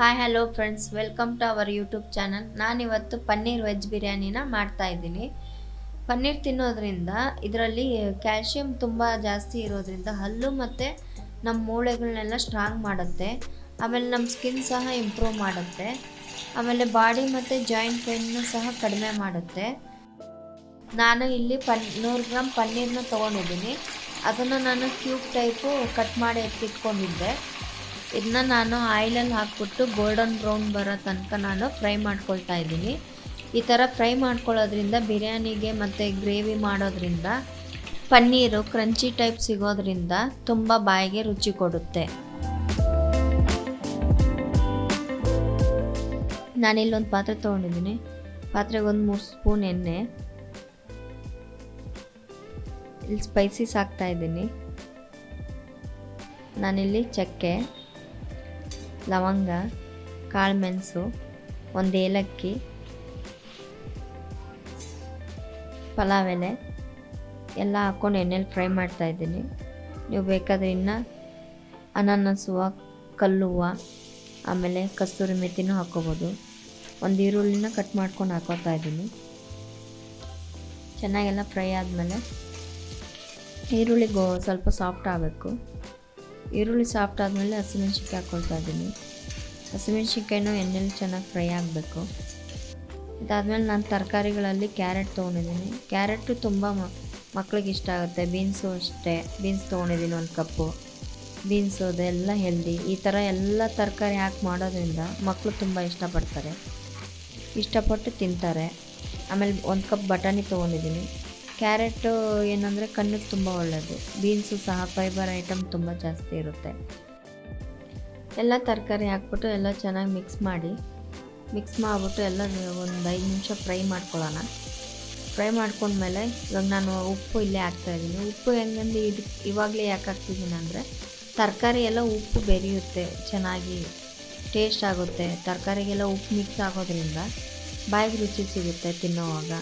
Hi hello friends welcome to our YouTube channel ನಾನಿವತ್ತು paneer veg ಬಿರಿಯಾನಿನ ಮಾಡ್ತಾ ಇದ್ದೀನಿ. ಪನ್ನೀರ್ ತಿನ್ನೋದ್ರಿಂದ ಇದರಲ್ಲಿ ಕ್ಯಾಲ್ಶಿಯಂ ತುಂಬ ಜಾಸ್ತಿ ಇರೋದ್ರಿಂದ ಹಲ್ಲು ಮತ್ತು ನಮ್ಮ ಮೂಳೆಗಳನ್ನೆಲ್ಲ ಸ್ಟ್ರಾಂಗ್ ಮಾಡುತ್ತೆ. ಆಮೇಲೆ ನಮ್ಮ ಸ್ಕಿನ್ ಸಹ ಇಂಪ್ರೂವ್ ಮಾಡುತ್ತೆ. ಆಮೇಲೆ ಬಾಡಿ ಮತ್ತು ಜಾಯಿಂಟ್ ಪೇನ್ನು ಸಹ ಕಡಿಮೆ ಮಾಡುತ್ತೆ. ನಾನು ಇಲ್ಲಿ ಪನ್, ನೂರು ಗ್ರಾಮ್ ಪನ್ನೀರ್ನ ತೊಗೊಂಡಿದ್ದೀನಿ. ಅದನ್ನು ನಾನು ಕ್ಯೂಬ್ ಟೈಪು ಕಟ್ ಮಾಡಿ ಎತ್ತಿಟ್ಕೊಂಡಿದ್ದೆ. ಇದನ್ನ ನಾನು ಆಯಿಲಲ್ಲಿ ಹಾಕ್ಬಿಟ್ಟು ಗೋಲ್ಡನ್ ಬ್ರೌನ್ ಬರೋ ತನಕ ನಾನು ಫ್ರೈ ಮಾಡ್ಕೊಳ್ತಾ ಇದ್ದೀನಿ. ಈ ಥರ ಫ್ರೈ ಮಾಡ್ಕೊಳ್ಳೋದ್ರಿಂದ ಬಿರಿಯಾನಿಗೆ ಮತ್ತು ಗ್ರೇವಿ ಮಾಡೋದ್ರಿಂದ ಪನ್ನೀರು ಕ್ರಂಚಿ ಟೈಪ್ ಸಿಗೋದ್ರಿಂದ ತುಂಬ ಬಾಯಿಗೆ ರುಚಿ ಕೊಡುತ್ತೆ. ನಾನಿಲ್ಲೊಂದು ಪಾತ್ರೆ ತೊಗೊಂಡಿದ್ದೀನಿ. ಪಾತ್ರೆಗೆ ಒಂದು ಮೂರು ಸ್ಪೂನ್ ಎಣ್ಣೆ. ಇಲ್ಲಿ ಸ್ಪೈಸಿಸ್ ಹಾಕ್ತಾ ಇದ್ದೀನಿ. ನಾನಿಲ್ಲಿ ಚಕ್ಕೆ. ಲವಂಗ ಕಾಳುಮೆಣಸು ಒಂದು ಏಲಕ್ಕಿ ಪಲಾವ್ ಎಲೆ ಎಲ್ಲ ಹಾಕ್ಕೊಂಡು ಎಣ್ಣೆಲಿ ಫ್ರೈ ಮಾಡ್ತಾಯಿದ್ದೀನಿ ನೀವು ಬೇಕಾದರೆ ಇನ್ನೂ ಅನಾನಸ್ ಹೂವು, ಕಲ್ಲು ಹೂವು, ಆಮೇಲೆ ಕಸ್ತೂರಿ ಮೆತ್ತಿನೂ ಹಾಕ್ಕೋಬೋದು. ಒಂದು ಈರುಳ್ಳಿನ ಕಟ್ ಮಾಡ್ಕೊಂಡು ಹಾಕೋತಾ ಇದ್ದೀನಿ. ಚೆನ್ನಾಗೆಲ್ಲ ಫ್ರೈ ಆದಮೇಲೆ ಈರುಳ್ಳಿ ಸ್ವಲ್ಪ ಸಾಫ್ಟ್ ಆಗಬೇಕು. ಈರುಳ್ಳಿ ಸಾಫ್ಟ್ ಆದಮೇಲೆ ಹಸಿಮೆಣ್ಸಿನ್ಕಾಯಿ ಹಾಕ್ಕೊಳ್ತಾ ಇದ್ದೀನಿ ಹಸಿಮೆಣ್ಸಿನ್ಕಾಯಿನೂ ಎಣ್ಣೆಲಿ ಚೆನ್ನಾಗಿ ಫ್ರೈ ಆಗಬೇಕು. ಇದಾದಮೇಲೆ ನಾನು ತರಕಾರಿಗಳಲ್ಲಿ ಕ್ಯಾರೆಟ್ ತೊಗೊಂಡಿದ್ದೀನಿ. ಕ್ಯಾರೆಟು ತುಂಬ ಮಕ್ಳಿಗೆ ಇಷ್ಟ ಆಗುತ್ತೆ. ಬೀನ್ಸು ಅಷ್ಟೇ. ಬೀನ್ಸ್ ತೊಗೊಂಡಿದ್ದೀನಿ ಒಂದು ಕಪ್ಪು. ಬೀನ್ಸು ಅದೆಲ್ಲ ಹೆಲ್ದಿ ಈ ಥರ ಎಲ್ಲ ತರಕಾರಿ ಹಾಕಿ ಮಾಡೋದ್ರಿಂದ ಮಕ್ಕಳು ತುಂಬ ಇಷ್ಟಪಡ್ತಾರೆ. ಇಷ್ಟಪಟ್ಟು ತಿಂತಾರೆ. ಆಮೇಲೆ ಒಂದು ಕಪ್ ಬಟಾಣಿ ತೊಗೊಂಡಿದ್ದೀನಿ. ಕ್ಯಾರೆಟು ಏನಂದರೆ ಕಣ್ಣಿಗೆ ತುಂಬ ಒಳ್ಳೆಯದು ಬೀನ್ಸು ಸಹ ಫೈಬರ್ ಐಟಮ್ ತುಂಬ ಜಾಸ್ತಿ ಇರುತ್ತೆ. ಎಲ್ಲ ತರಕಾರಿ ಹಾಕ್ಬಿಟ್ಟು ಎಲ್ಲ ಚೆನ್ನಾಗಿ ಮಿಕ್ಸ್ ಮಾಡಿ ಮಿಕ್ಸ್ ಮಾಡಿಬಿಟ್ಟು ಎಲ್ಲ ಒಂದು ಐದು ನಿಮಿಷ ಫ್ರೈ ಮಾಡ್ಕೊಳ್ಳೋಣ. ಫ್ರೈ ಮಾಡ್ಕೊಂಡ್ಮೇಲೆ ಇವಾಗ ನಾನು ಉಪ್ಪು ಇಲ್ಲೇ ಹಾಕ್ತಾಯಿದ್ದೀನಿ ಉಪ್ಪು ಹೆಂಗಂದು ಇದು ಇವಾಗಲೇ ಯಾಕೆ ಹಾಕ್ತಿದ್ದೀನಿ ಅಂದರೆ ತರಕಾರಿ ಎಲ್ಲ ಉಪ್ಪು ಬೆರೆಯುತ್ತೆ, ಚೆನ್ನಾಗಿ ಟೇಸ್ಟ್ ಆಗುತ್ತೆ. ತರಕಾರಿಗೆಲ್ಲ ಉಪ್ಪು ಮಿಕ್ಸ್ ಆಗೋದ್ರಿಂದ ಬಾಯಿಗೆ ರುಚಿ ಸಿಗುತ್ತೆ ತಿನ್ನೋವಾಗ.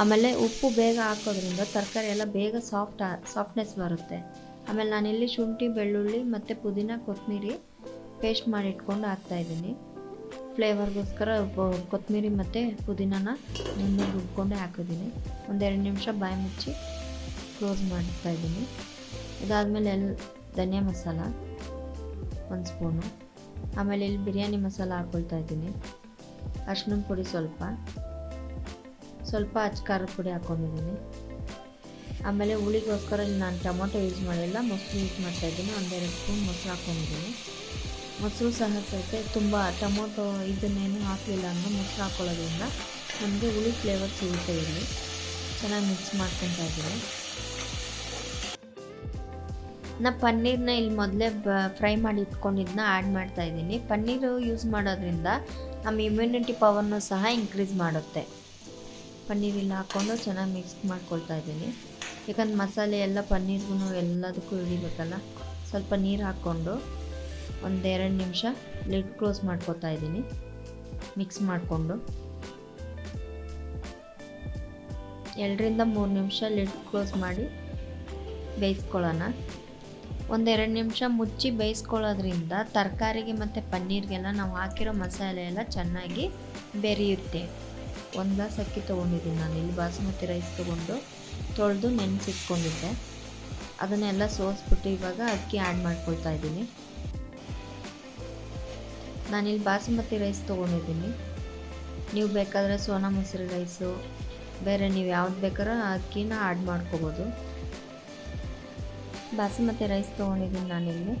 ಆಮೇಲೆ ಉಪ್ಪು ಬೇಗ ಹಾಕೋದ್ರಿಂದ ತರಕಾರಿ ಎಲ್ಲ ಬೇಗ ಸಾಫ್ಟ್ ಸಾಫ್ಟ್ನೆಸ್ ಬರುತ್ತೆ. ಆಮೇಲೆ ನಾನಿಲ್ಲಿ ಶುಂಠಿ, ಬೆಳ್ಳುಳ್ಳಿ ಮತ್ತು ಪುದೀನ ಕೊತ್ತಂಬರಿ ಪೇಸ್ಟ್ ಮಾಡಿ ಇಟ್ಕೊಂಡು ಹಾಕ್ತಾಯಿದ್ದೀನಿ ಫ್ಲೇವರ್ಗೋಸ್ಕರ ಕೊತ್ತಂಬರಿ ಮತ್ತು ಪುದೀನಾನ ಮುಂದೆ ರುಬ್ಕೊಂಡು ಹಾಕಿದ್ದೀನಿ. ಒಂದೆರಡು ನಿಮಿಷ ಬಾಯಿ ಮುಚ್ಚಿ ಕ್ಲೋಸ್ ಮಾಡ್ತಾ ಇದ್ದೀನಿ. ಇದಾದಮೇಲೆ ಎಲ್ಲಿ ಧನಿಯಾ ಮಸಾಲ ಒಂದು ಸ್ಪೂನು. ಆಮೇಲೆ ಇಲ್ಲಿ ಬಿರಿಯಾನಿ ಮಸಾಲ ಹಾಕ್ಕೊಳ್ತಾ ಇದ್ದೀನಿ. ಅರ್ಶಿನ ಪುಡಿ ಸ್ವಲ್ಪ. ಸ್ವಲ್ಪ ಅಚ್ಚ ಖಾರದ ಪುಡಿ ಹಾಕೊಂಡಿದ್ದೀನಿ. ಆಮೇಲೆ ಹುಳಿಗೋಸ್ಕರ ನಾನು ಟೊಮೊಟೊ ಯೂಸ್ ಮಾಡಿಲ್ಲ, ಮೊಸರು ಯೂಸ್ ಮಾಡ್ತಾಯಿದ್ದೀನಿ ಒಂದೆರಡು ಸ್ಪೂನ್ ಮೊಸರು ಹಾಕೊಂಡಿದ್ದೀನಿ. ಮೊಸರು ಸಹ ಸೈತೆ ತುಂಬ ಟೊಮೊಟೊ ಇದನ್ನೇನು ಹಾಕಲಿಲ್ಲ ಅಂದರೆ ಮೊಸರು ಹಾಕೊಳ್ಳೋದ್ರಿಂದ ನಮಗೆ ಹುಳಿ ಫ್ಲೇವರ್ ಸಿಗುತ್ತೆ ಇಲ್ಲಿ. ಚೆನ್ನಾಗಿ ಮಿಕ್ಸ್ ಮಾಡ್ಕೊತಾ ಇದ್ದೀನಿ. ನಾ ಪನ್ನೀರ್ನ ಇಲ್ಲಿ ಮೊದಲೇ ಬ ಫ್ರೈ ಮಾಡಿ ಇಟ್ಕೊಂಡಿದ್ದನ್ನ ಆ್ಯಡ್ ಮಾಡ್ತಾಯಿದ್ದೀನಿ ಪನ್ನೀರು ಯೂಸ್ ಮಾಡೋದ್ರಿಂದ ನಮ್ಮ ಇಮ್ಯುನಿಟಿ ಪವರ್ನು ಸಹ ಇನ್ಕ್ರೀಸ್ ಮಾಡುತ್ತೆ. ಪನ್ನೀರ್ ಹಾಕ್ಕೊಂಡು ಚೆನ್ನಾಗಿ ಮಿಕ್ಸ್ ಮಾಡ್ಕೊಳ್ತಾ ಇದ್ದೀನಿ. ಯಾಕಂದ್ರೆ ಮಸಾಲೆ ಎಲ್ಲ ಪನ್ನೀರ್ಗೂ ಎಲ್ಲದಕ್ಕೂ ಹಿಡಿಬೇಕಲ್ಲ? ಸ್ವಲ್ಪ ನೀರು ಹಾಕ್ಕೊಂಡು ಒಂದೆರಡು ನಿಮಿಷ ಲಿಡ್ ಕ್ಲೋಸ್ ಮಾಡ್ಕೊತಾ ಇದ್ದೀನಿ. ಮಿಕ್ಸ್ ಮಾಡಿಕೊಂಡು. ಎರಡರಿಂದ ಮೂರು ನಿಮಿಷ ಲಿಡ್ ಕ್ಲೋಸ್ ಮಾಡಿ ಬೇಯಿಸ್ಕೊಳ್ಳೋಣ. ಒಂದೆರಡು ನಿಮಿಷ ಮುಚ್ಚಿ ಬೇಯಿಸ್ಕೊಳ್ಳೋದ್ರಿಂದ ತರಕಾರಿಗೆ ಮತ್ತು ಪನ್ನೀರಿಗೆಲ್ಲ ನಾವು ಹಾಕಿರೋ ಮಸಾಲೆ ಎಲ್ಲ ಚೆನ್ನಾಗಿ ಬೆರೆಯುತ್ತೆ. ಒಂದು ಗ್ಲಾಸ್ ಅಕ್ಕಿ ತೊಗೊಂಡಿದ್ದೀನಿ ನಾನು. ಇಲ್ಲಿ ಬಾಸುಮತಿ ರೈಸ್ ತೊಗೊಂಡು ತೊಳೆದು ನೆನೆಸಿಟ್ಕೊಂಡಿದ್ದೆ. ಅದನ್ನೆಲ್ಲ ಸೋಸ್ಬಿಟ್ಟು ಇವಾಗ ಅಕ್ಕಿ ಆ್ಯಡ್ ಮಾಡ್ಕೊಳ್ತಾ ಇದ್ದೀನಿ. ನಾನಿಲ್ಲಿ ಬಾಸುಮತಿ ರೈಸ್ ತೊಗೊಂಡಿದ್ದೀನಿ. ನೀವು ಬೇಕಾದರೆ ಸೋನಾ ಮೊಸರು ರೈಸು ಬೇರೆ ನೀವು ಯಾವ್ದು ಬೇಕಾದ್ರೂ ಅಕ್ಕಿನ ಆ್ಯಡ್ ಮಾಡ್ಕೋಬೋದು. ಬಾಸುಮತಿ ರೈಸ್ ತೊಗೊಂಡಿದ್ದೀನಿ ನಾನಿಲ್ಲಿ.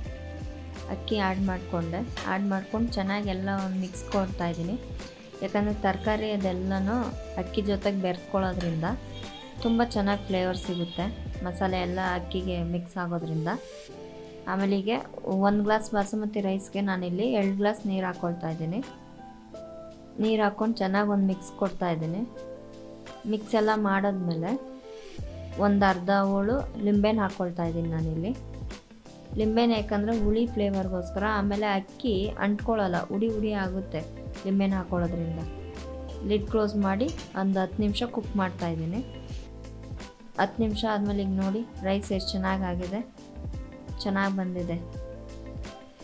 ಅಕ್ಕಿ ಆ್ಯಡ್ ಮಾಡಿಕೊಂಡೆ. ಆ್ಯಡ್ ಮಾಡ್ಕೊಂಡು ಚೆನ್ನಾಗಿ ಎಲ್ಲ ಒಂದು ಮಿಕ್ಸ್ ಕೊಡ್ತಾ ಇದ್ದೀನಿ. ಯಾಕಂದರೆ ತರಕಾರಿ ಅದೆಲ್ಲನೂ ಅಕ್ಕಿ ಜೊತೆಗೆ ಬೆರೆಸ್ಕೊಳ್ಳೋದ್ರಿಂದ ತುಂಬ ಚೆನ್ನಾಗಿ ಫ್ಲೇವರ್ ಸಿಗುತ್ತೆ. ಮಸಾಲೆ ಎಲ್ಲ ಅಕ್ಕಿಗೆ ಮಿಕ್ಸ್ ಆಗೋದ್ರಿಂದ. ಆಮೇಲೆ ಹೀಗೆ ಒಂದು ಗ್ಲಾಸ್ ಬಾಸುಮತಿ ರೈಸ್ಗೆ ನಾನಿಲ್ಲಿ ಎರಡು ಗ್ಲಾಸ್ ನೀರು ಹಾಕ್ಕೊಳ್ತಾ ಇದ್ದೀನಿ. ನೀರು ಹಾಕ್ಕೊಂಡು ಚೆನ್ನಾಗಿ ಒಂದು ಮಿಕ್ಸ್ ಕೊಡ್ತಾ ಇದ್ದೀನಿ. ಮಿಕ್ಸ್ ಎಲ್ಲ ಮಾಡಿದ್ಮೇಲೆ ಒಂದು ಅರ್ಧ ಹೋಳು ಲಿಂಬೆನ ಹಾಕ್ಕೊಳ್ತಾ ಇದ್ದೀನಿ ನಾನಿಲ್ಲಿ. ಲಿಂಬೆನ ಯಾಕಂದರೆ ಹುಳಿ ಫ್ಲೇವರ್ಗೋಸ್ಕರ ಆಮೇಲೆ ಅಕ್ಕಿ ಅಂಟ್ಕೊಳ್ಳಲ್ಲ ಉಡಿ ಉಡಿ ಆಗುತ್ತೆ. ಲಿಂಬೆನ ಹಾಕೊಳ್ಳೋದ್ರಿಂದ. ಲಿಡ್ ಕ್ಲೋಸ್ ಮಾಡಿ ಒಂದು ಹತ್ತು ನಿಮಿಷ ಕುಕ್ ಮಾಡ್ತಾ ಇದ್ದೀನಿ. ಹತ್ತು ನಿಮಿಷ ಆದಮೇಲೆ ಈಗ ನೋಡಿ ರೈಸ್ ಎಷ್ಟು ಚೆನ್ನಾಗಾಗಿದೆ ಚೆನ್ನಾಗಿ ಬಂದಿದೆ.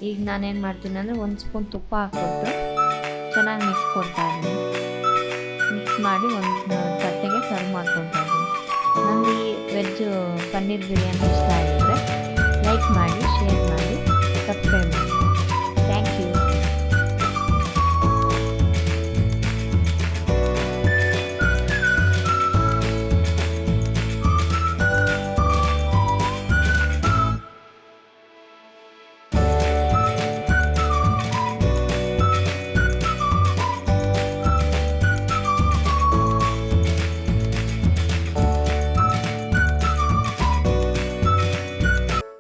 ಈಗ ನಾನೇನು ಮಾಡ್ತೀನಿ ಅಂದರೆ ಒಂದು ಸ್ಪೂನ್ ತುಪ್ಪ ಹಾಕ್ಬಿಟ್ಟು ಚೆನ್ನಾಗಿ ಮಿಕ್ಸ್ ಕೊಡ್ತಾ ಇದ್ದೀನಿ. ಮಿಕ್ಸ್ ಮಾಡಿ ಒಂದು ತಟ್ಟೆಗೆ ಸರ್ವ್ ಮಾಡ್ಕೊತಾ ಇದ್ದೀನಿ. ನನಗೆ ಈ ವೆಜ್ ಪನ್ನೀರ್ ಬಿರಿಯಾನಿ ಇಷ್ಟ ಆಗಿದ್ರೆ ಲೈಕ್ ಮಾಡಿ ಶೇರ್ ಮಾಡಿ ಸಬ್ಸ್ಕ್ರೈಬ್ ಮಾಡಿ.